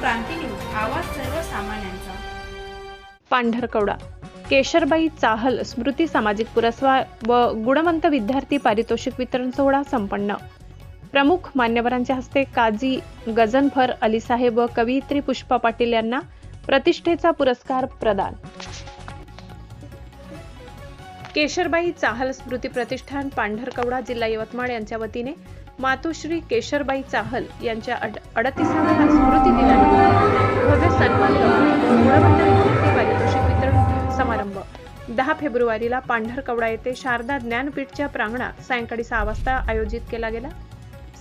क्रांती news आवाज सर्वसामान्यांचा. पांढरकवडा केशरबाई चाहल स्मृती सामाजिक पुरस्कार व गुणवंत विद्यार्थी पारितोषिक वितरण सोहळा संपन्न. प्रमुख मान्यवरांच्या हस्ते काजी गजनफर अलीसाहेब व कवयित्री पुष्पा पाटील यांना प्रतिष्ठेचा पुरस्कार प्रदान. केशरबाई चाहल स्मृती प्रतिष्ठान पांढरकवडा जिल्हा यवतमाळ यांच्या वतीने मातोश्री केशरबाई चाहल यांच्या अड अडतीसाव्या स्मृती दिनानिमित्त फेब्रुवारीला पांढरकवडा येथे शारदा ज्ञानपीठच्या प्रांगणात सायंकाळी सहा वाजता आयोजित केला गेला.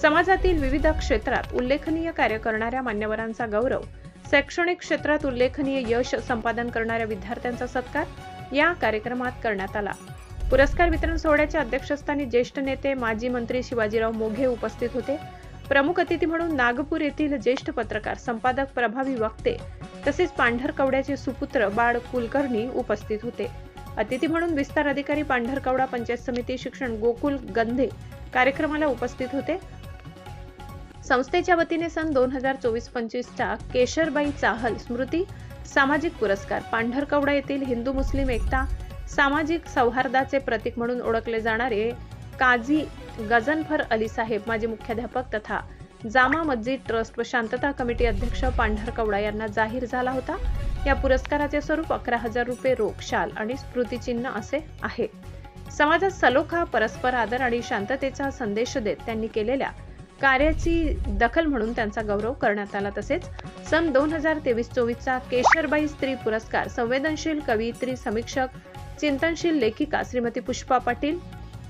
समाजातील विविध क्षेत्रात उल्लेखनीय कार्य करणाऱ्या मान्यवरांचा गौरव शैक्षणिक क्षेत्रात उल्लेखनीय यश संपादन करणाऱ्या विद्यार्थ्यांचा सत्कार या कार्यक्रमात करण्यात आला. पुरस्कार वितरण सोहळ्याच्या अध्यक्षस्थानी ज्येष्ठ नेते माजी मंत्री शिवाजीराव मोघे उपस्थित होते. प्रमुख अतिथी म्हणून नागपूर येथील ज्येष्ठ पत्रकार संपादक प्रभावी वक्ते तसेच पांढरकवड्याचे सुपुत्र बाळ कुलकर्णी उपस्थित होते. अतिथी म्हणून विस्तार अधिकारी पांढरकवडा पंचायत समिती शिक्षण गोकुल गंधे कार्यक्रमाला उपस्थित होते. संस्थेच्या वतीने सन दोन हजार चोवीस पंचवीसचा केशरबाई चाहल स्मृती सामाजिक पुरस्कार पांढरकवडा येथील हिंदू मुस्लिम एकता सामाजिक सौहार्दाचे प्रतीक म्हणून ओळखले जाणारे काझी गजनफर अली साहेब माजी मुख्याध्यापक तथा जामा मस्जिद ट्रस्ट व शांतता कमिटी अध्यक्ष पांढरकवडा यांना जाहीर झाला होता. या पुरस्काराचे स्वरूप अकरा हजार रुपये रोख शाल आणि स्मृतिचिन्ह असे आहे. समाजात सलोखा परस्पर आदर आणि शांततेचा संदेश देत त्यांनी केलेल्या कार्याची दखल म्हणून त्यांचा गौरव करण्यात आला. तसेच सन दोन हजार तेवीस चोवीसचा केशरबाई स्त्री पुरस्कार संवेदनशील कवयित्री समीक्षक चिंतनशील लेखिका श्रीमती पुष्पा पाटील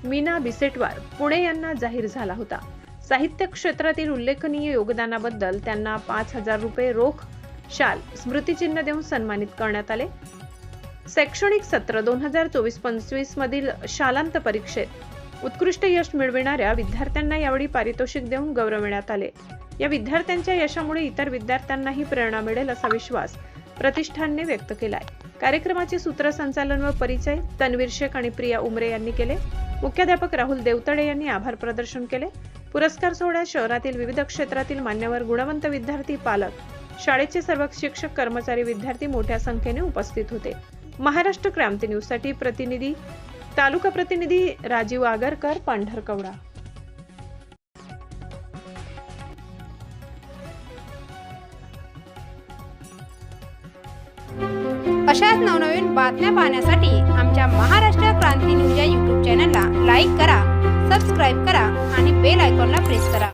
मीना बिसेटवार पुणे यांना जाहीर झाला होता. साहित्य क्षेत्रातील उल्लेखनीय योगदानाबद्दल त्यांना पाच हजार रुपये रोख शाल स्मृतिचिन्ह देऊन सन्मानित करण्यात आले. शैक्षणिक सत्र दोन हजार चोवीस पंचवीस मधील शालांत परीक्षेत उत्कृष्ट यश मिळविणाऱ्या विद्यार्थ्यांना यावेळी पारितोषिक देऊन गौरविण्यात आले. या विद्यार्थ्यांच्या यशामुळे इतर विद्यार्थ्यांनाही प्रेरणा मिळेल असा विश्वास प्रतिष्ठानने व्यक्त केलाय. कार्यक्रमाचे सूत्रसंचालन व परिचय तन्वीर शेख आणि प्रिया उमरे यांनी केले. मुख्याध्यापक राहुल देवतडे यांनी आभार प्रदर्शन केले. पुरस्कार सोहळ्यात शहरातील विविध क्षेत्रातील मान्यवर गुणवंत विद्यार्थी पालक शाळेचे सर्व शिक्षक कर्मचारी विद्यार्थी मोठ्या संख्येने उपस्थित होते. महाराष्ट्र क्रांती न्यूजसाठी प्रतिनिधी तालुका प्रतिनिधी राजीव आगरकर पांढरकवडा. अशाच नवनवीन बातम्या पाहण्यासाठी आमच्या महाराष्ट्र क्रांती न्यूज या यूट्यूब चॅनलला लाईक करा सबस्क्राईब करा आणि बेल आयकॉनला प्रेस करा.